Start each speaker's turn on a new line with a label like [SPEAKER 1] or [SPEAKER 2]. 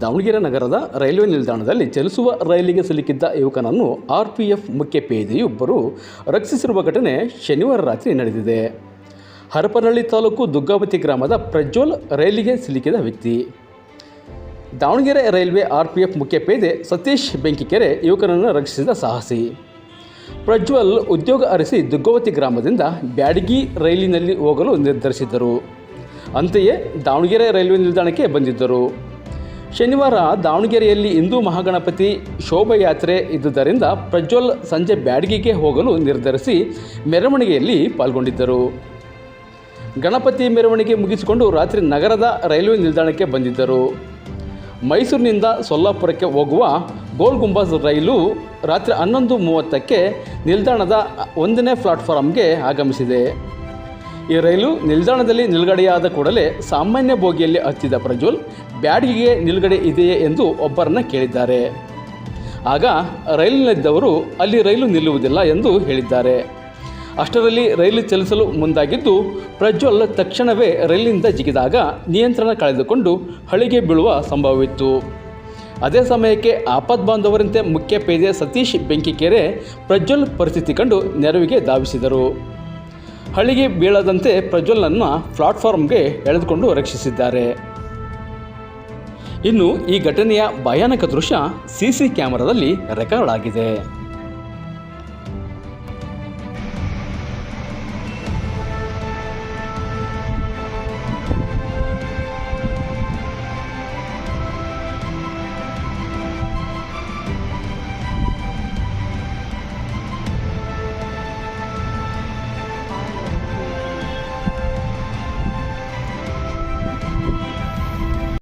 [SPEAKER 1] ದಾವಣಗೆರೆ ನಗರದ ರೈಲ್ವೆ ನಿಲ್ದಾಣದಲ್ಲಿ ಚಲಿಸುವ ರೈಲಿಗೆ ಸಿಲುಕಿದ್ದ ಯುವಕನನ್ನು ಆರ್ ಪಿ ಎಫ್ ಮುಖ್ಯ ಪೇದೆಯೊಬ್ಬರು ರಕ್ಷಿಸಿರುವ ಘಟನೆ ಶನಿವಾರ ರಾತ್ರಿ ನಡೆದಿದೆ. ಹರಪನಹಳ್ಳಿ ತಾಲೂಕು ದುಗ್ಗಾವತಿ ಗ್ರಾಮದ ಪ್ರಜ್ವಲ್ ರೈಲಿಗೆ ಸಿಲುಕಿದ ವ್ಯಕ್ತಿ. Davanagere railway R P F ಮುಖ್ಯ ಪೇದೆ ಸತೀಶ್ ಬೆಂಕಿಕೆರೆ ಯುವಕನನ್ನು ರಕ್ಷಿಸಿದ ಸಾಹಸಿ. ಪ್ರಜ್ವಲ್ ಉದ್ಯೋಗ ಅರಸಿ ದುಗ್ಗವತಿ ಗ್ರಾಮದಿಂದ ಬ್ಯಾಡಗಿ ರೈಲಿನಲ್ಲಿ ಹೋಗಲು ನಿರ್ಧರಿಸಿದ್ದರು. ಅಂತೆಯೇ ದಾವಣಗೆರೆ ರೈಲ್ವೆ ನಿಲ್ದಾಣಕ್ಕೆ ಬಂದಿದ್ದರು. ಶನಿವಾರ ದಾವಣಗೆರೆಯಲ್ಲಿ ಹಿಂದೂ ಮಹಾಗಣಪತಿ ಶೋಭಾಯಾತ್ರೆ ಇದ್ದುದರಿಂದ ಪ್ರಜ್ವಲ್ ಸಂಜೆ ಬ್ಯಾಡಗಿಗೆ ಹೋಗಲು ನಿರ್ಧರಿಸಿ ಮೆರವಣಿಗೆಯಲ್ಲಿ ಪಾಲ್ಗೊಂಡಿದ್ದರು. ಗಣಪತಿ ಮೆರವಣಿಗೆ ಮುಗಿಸಿಕೊಂಡು ರಾತ್ರಿ ನಗರದ ರೈಲ್ವೆ ನಿಲ್ದಾಣಕ್ಕೆ ಬಂದಿದ್ದರು. ಮೈಸೂರಿನಿಂದ ಸೊಲ್ಲಾಪುರಕ್ಕೆ ಹೋಗುವ ಗೋಲ್ ಗುಂಬಾಜ್ ರೈಲು ರಾತ್ರಿ ಹನ್ನೊಂದು ಮೂವತ್ತಕ್ಕೆ ನಿಲ್ದಾಣದ ಒಂದನೇ ಪ್ಲಾಟ್ಫಾರ್ಮ್ಗೆ ಆಗಮಿಸಿದೆ. ಈ ರೈಲು ನಿಲ್ದಾಣದಲ್ಲಿ ನಿಲುಗಡೆಯಾದ ಕೂಡಲೇ ಸಾಮಾನ್ಯ ಬೋಗಿಯಲ್ಲಿ ಹತ್ತಿದ ಪ್ರಜ್ವಲ್ ಬ್ಯಾಡಿಗೆ ನಿಲುಗಡೆ ಇದೆಯೇ ಎಂದು ಒಬ್ಬರನ್ನ ಕೇಳಿದ್ದಾರೆ. ಆಗ ರೈಲಿನಲ್ಲಿದ್ದವರು ಅಲ್ಲಿ ರೈಲು ನಿಲ್ಲುವುದಿಲ್ಲ ಎಂದು ಹೇಳಿದ್ದಾರೆ. ಅಷ್ಟರಲ್ಲಿ ರೈಲು ಚಲಿಸಲು ಮುಂದಾಗಿದ್ದು, ಪ್ರಜ್ವಲ್ ತಕ್ಷಣವೇ ರೈಲಿನಿಂದ ಜಿಗಿದಾಗ ನಿಯಂತ್ರಣ ಕಳೆದುಕೊಂಡು ಹಳಿಗೆ ಬೀಳುವ ಸಂಭವವಿತ್ತು. ಅದೇ ಸಮಯಕ್ಕೆ ಆಪದ್ಬಾಂಧವರಂತೆ ಮುಖ್ಯ ಪೇದೆ ಸತೀಶ್ ಬೆಂಕಿಕೆರೆ ಪ್ರಜ್ವಲ್ ಪರಿಸ್ಥಿತಿ ಕಂಡು ನೆರವಿಗೆ ಧಾವಿಸಿದರು. ಹಳಿಗೆ ಬೀಳದಂತೆ ಪ್ರಜ್ವಲ್ನನ್ನು ಪ್ಲಾಟ್ಫಾರ್ಮ್ಗೆ ಎಳೆದುಕೊಂಡು ರಕ್ಷಿಸಿದ್ದಾರೆ. ಇನ್ನು ಈ ಘಟನೆಯ ಭಯಾನಕ ದೃಶ್ಯ ಸಿ ಕ್ಯಾಮೆರಾದಲ್ಲಿ ರೆಕಾರ್ಡ್ ಆಗಿದೆ.